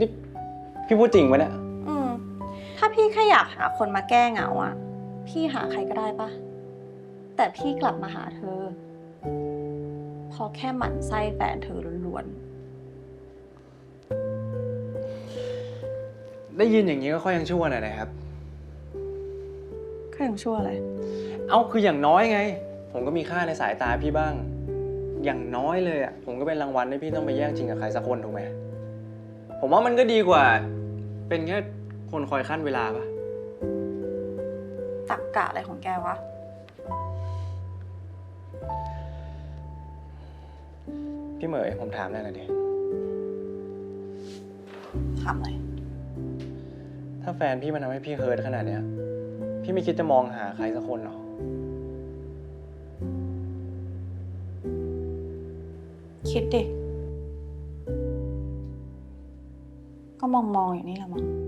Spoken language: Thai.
นี่พี่พูดจริงปะเนี่ย อืม ถ้าพี่แค่อยากหาคนมาแก้เหงาอะพี่หาใครก็ได้ปะแต่พี่กลับมาหาเธอ พอแค่หมั่นไส้แฟนเธอล้วนได้ยินอย่างนี้ก็ค่อยยังชั่วหน่อยนะครับ ๆก็ยังชั่วเลย เอ้าคืออย่างน้อยไง ผมก็มีค่าในสายตาพี่บ้าง อย่างน้อยเลยอะ ผมก็เป็นรางวัลให้พี่ต้องไปแย่งชิงกับใครสักคนถูกไหม ผมว่ามันก็ดีกว่า เป็นแค่คนคอยขั้นเวลาปะตักกะอะไรของแกวะ พี่เหมยผมถามหน่อยนะดิ ถามเลยถ้าแฟนพี่มันทำให้พี่เฮิร์ตขนาดเนี้ย พี่ไม่คิดจะมองหาใครสักคนหรอ คิดดิ ก็มองมองๆอยู่นี่แหละมั้ง